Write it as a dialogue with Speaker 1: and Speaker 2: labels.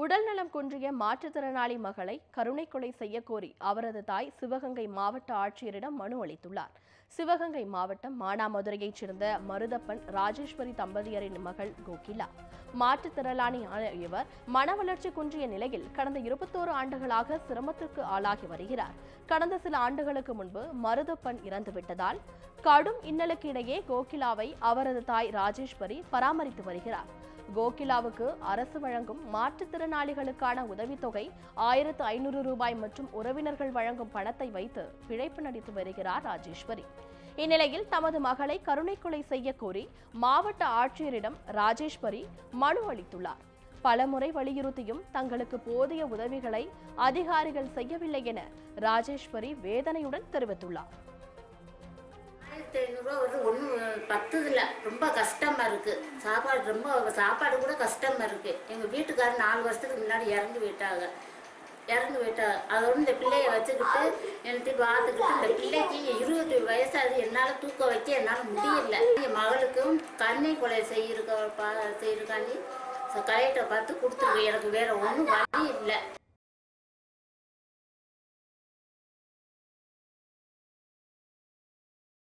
Speaker 1: உடல் நலம் குன்றிய மாற்றுத்திறனாளி மகளை கருணை கொலை செய்யக்கோரி அவரது தாய் சிவகங்கை மாவட்ட ஆட்சியரிடம் மனு அளித்துள்ளார். சிவகங்கை மாவட்டம் மானாமதுரையைச் சேர்ந்த மருதப்பன் ராஜேஸ்வரி தம்பதியரின் மகள் கோகிலா. மாற்றுத்திறனாளியான இவர் மன வளர்ச்சி குன்றிய நிலையில் கடந்த இருபத்தோரு ஆண்டுகளாக சிரமத்திற்கு ஆளாகி வருகிறார். கடந்த சில ஆண்டுகளுக்கு முன்பு மருதப்பன் இறந்துவிட்டதால் கடும் இன்னலுக்கு இடையே கோகிலாவை அவரது தாய் ராஜேஸ்வரி பராமரித்து வருகிறார். கோகிலாவுக்கு அரசு வழங்கும் மாற்றுத்திறனாளிகளுக்கான உதவித்தொகை ஆயிரத்து ஐநூறு ரூபாய் மற்றும் உறவினர்கள் வழங்கும் பணத்தை வைத்து பிழைப்பு நடித்து வருகிறார் ராஜேஸ்வரி. இந்நிலையில் தமது மகளை கருணை கொலை செய்ய கோரி மாவட்ட ஆட்சியரிடம் ராஜேஸ்வரி மனு அளித்துள்ளார். பலமுறை வலியுறுத்தியும் தங்களுக்கு போதிய உதவிகளை அதிகாரிகள் செய்யவில்லை என ராஜேஸ்வரி வேதனையுடன் தெரிவித்துள்ளார்.
Speaker 2: ஆயிரத்தி ஐநூறுரூவா வருது. ஒன்றும் பத்துதில்ல. ரொம்ப கஷ்டமாக இருக்குது சாப்பாடு ரொம்ப சாப்பாடு கூட கஷ்டமாக இருக்குது எங்கள் வீட்டுக்காரர் நாலு வருஷத்துக்கு முன்னாடி இறந்து போயிட்டாங்க. இறந்து போயிட்டாங்க அதோட இந்த பிள்ளையை வச்சுக்கிட்டு எனக்கு பார்த்துக்கிட்டு இந்த பிள்ளைக்கு இருபத்தி வயசாகுது. என்னால் தூக்க வைக்க என்னால் முடியல. என் மகளுக்கும் கண்ணை கொலை செய்யிருக்க பா செய்யிருக்காண்டி கலையிட்ட பார்த்து கொடுத்துருக்கேன் எனக்கு வேற ஒன்றும் வழி இல்லை.